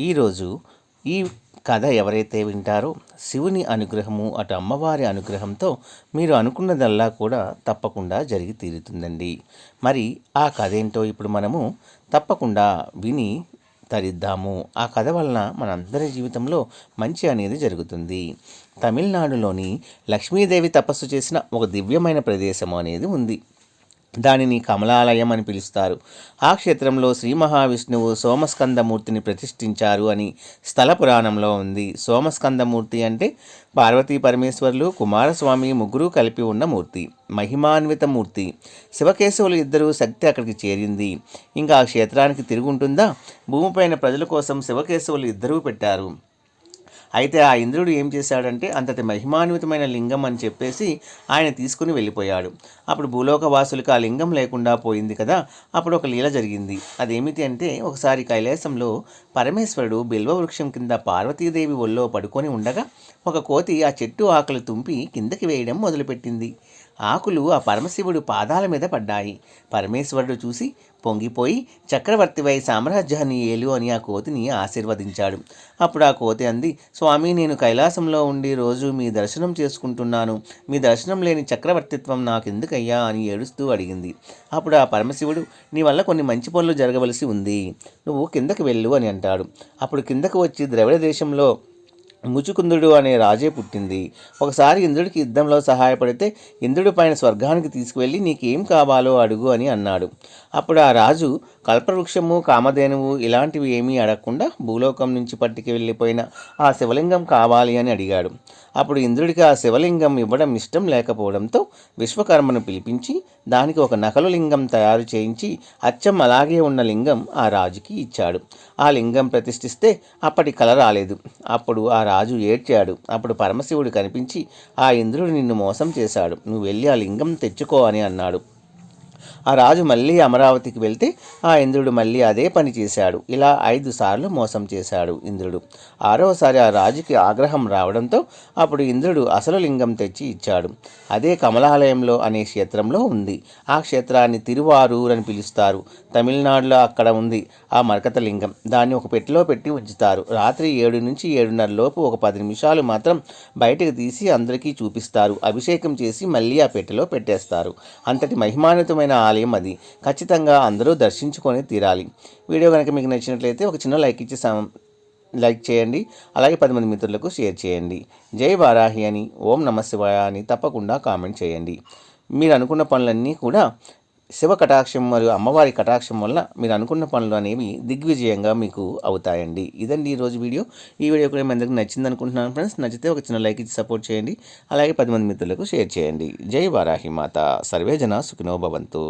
ఈరోజు ఈ కథ ఎవరైతే వింటారో శివుని అనుగ్రహము అటు అమ్మవారి అనుగ్రహంతో మీరు అనుకున్నదల్లా కూడా తప్పకుండా జరిగి తీరుతుందండి. మరి ఆ కథ ఏంటో ఇప్పుడు మనము తప్పకుండా విని తరిద్దాము. ఆ కథ వలన మనందరి జీవితంలో మంచి అనేది జరుగుతుంది. తమిళనాడులోని లక్ష్మీదేవి తపస్సు చేసిన ఒక దివ్యమైన ప్రదేశము అనేది ఉంది. దానిని కమలాలయం అని పిలుస్తారు. ఆ క్షేత్రంలో శ్రీ మహావిష్ణువు సోమస్కందమూర్తిని ప్రతిష్ఠించారు అని స్థల పురాణంలో ఉంది. సోమస్కందమూర్తి అంటే పార్వతీ పరమేశ్వర్లు కుమారస్వామి ముగ్గురు కలిపి ఉన్న మూర్తి మహిమాన్విత మూర్తి. శివకేశవులు ఇద్దరు శక్తి అక్కడికి చేరింది. ఇంకా ఆ క్షేత్రానికి తిరుగుంటుందా? భూమిపైన ప్రజల కోసం శివకేశవులు ఇద్దరూ పెట్టారు. అయితే ఆ ఇంద్రుడు ఏం చేశాడంటే అంతటి మహిమాన్వితమైన లింగం అని చెప్పేసి ఆయన తీసుకుని వెళ్ళిపోయాడు. అప్పుడు భూలోకవాసులకు ఆ లింగం లేకుండా పోయింది కదా అప్పుడు ఒక లీల జరిగింది. అదేమిటి అంటే ఒకసారి కైలాసంలో పరమేశ్వరుడు బిల్వవృక్షం కింద పార్వతీదేవి ఒళ్ళో పడుకొని ఉండగా ఒక కోతి ఆ చెట్టు ఆకులు తుంపి కిందకి వేయడం మొదలుపెట్టింది. ఆకులు ఆ పరమశివుడు పాదాల మీద పడ్డాయి. పరమేశ్వరుడు చూసి పొంగిపోయి చక్రవర్తివై సామ్రాజ్యాన్ని ఏలు అని ఆ కోతిని ఆశీర్వదించాడు. అప్పుడు ఆ కోతి అంది స్వామి నేను కైలాసంలో ఉండి రోజు మీ దర్శనం చేసుకుంటున్నాను. మీ దర్శనం లేని చక్రవర్తిత్వం నాకెందుకయ్యా? అని ఏడుస్తూ అడిగింది. అప్పుడు ఆ పరమశివుడు నీ వల్ల కొన్ని మంచి పనులు జరగవలసి ఉంది. నువ్వు కిందకి వెళ్ళు అని అంటాడు. అప్పుడు కిందకు వచ్చి ద్రవిడ దేశంలో ముచుకుందుడు అనే రాజే పుట్టింది. ఒకసారి ఇంద్రుడికి యుద్ధంలో సహాయపడితే ఇంద్రుడి పైన స్వర్గానికి తీసుకువెళ్ళి నీకేం కావాలో అడుగు అని అన్నాడు. అప్పుడు ఆ రాజు కల్పవృక్షము కామధేనువు ఇలాంటివి ఏమీ అడగకుండా భూలోకం నుంచి పట్టుకు వెళ్ళిపోయిన ఆ శివలింగం కావాలి అని అడిగాడు. అప్పుడు ఇంద్రుడికి ఆ శివలింగం ఇవ్వడం ఇష్టం లేకపోవడంతో విశ్వకర్మను పిలిపించి దానికి ఒక నకలు లింగం తయారు చేయించి అచ్చం అలాగే ఉన్న లింగం ఆ రాజుకి ఇచ్చాడు. ఆ లింగం ప్రతిష్ఠిస్తే అప్పటి కల రాలేదు. అప్పుడు ఆ రాజు ఏడ్చాడు. అప్పుడు పరమశివుడు కనిపించి ఆ ఇంద్రుడు నిన్ను మోసం చేశాడు. నువ్వు వెళ్ళి ఆ లింగం తెచ్చుకో అని అన్నాడు. ఆ రాజు మళ్ళీ అమరావతికి వెళ్తే ఆ ఇంద్రుడు మళ్ళీ అదే పని చేశాడు. ఇలా ఐదు సార్లు మోసం చేశాడు ఇంద్రుడు. ఆరోసారి ఆ రాజుకి ఆగ్రహం రావడంతో అప్పుడు ఇంద్రుడు అసలు లింగం తెచ్చి ఇచ్చాడు. అదే కమలాలయంలో అనే క్షేత్రంలో ఉంది. ఆ క్షేత్రాన్ని తిరువారూర్ అని పిలుస్తారు. తమిళనాడులో అక్కడ ఉంది ఆ మరకత లింగం. దాన్ని ఒక పెట్టెలో పెట్టి ఉంచుతారు. రాత్రి ఏడు నుంచి ఏడున్నర లోపు ఒక పది నిమిషాలు మాత్రం బయటకు తీసి అందరికీ చూపిస్తారు. అభిషేకం చేసి మళ్ళీ ఆ పెట్టెలో పెట్టేస్తారు. అంతటి మహిమాన్వితమైన ఆలయం అది ఖచ్చితంగా అందరూ దర్శించుకొని తీరాలి. వీడియో కనుక మీకు నచ్చినట్లయితే ఒక చిన్న లైక్ ఇచ్చి లైక్ చేయండి. అలాగే పది మంది మిత్రులకు షేర్ చేయండి. జై వారాహి అని ఓం నమ శివాయ అని తప్పకుండా కామెంట్ చేయండి. మీరు అనుకున్న పనులన్నీ కూడా శివ కటాక్షం మరియు అమ్మవారి కటాక్షం వల్ల మీరు అనుకున్న పనులు అనేవి దిగ్విజయంగా మీకు అవుతాయండి. ఇదండి ఈరోజు వీడియో. ఈ వీడియో కూడా మీ అందరికీ నచ్చింది అనుకుంటున్నాను ఫ్రెండ్స్. నచ్చితే ఒక చిన్న లైక్ ఇచ్చి సపోర్ట్ చేయండి. అలాగే పది మంది మిత్రులకు షేర్ చేయండి. జై వారాహి మాత. సర్వేజన సుఖినో భవంతు.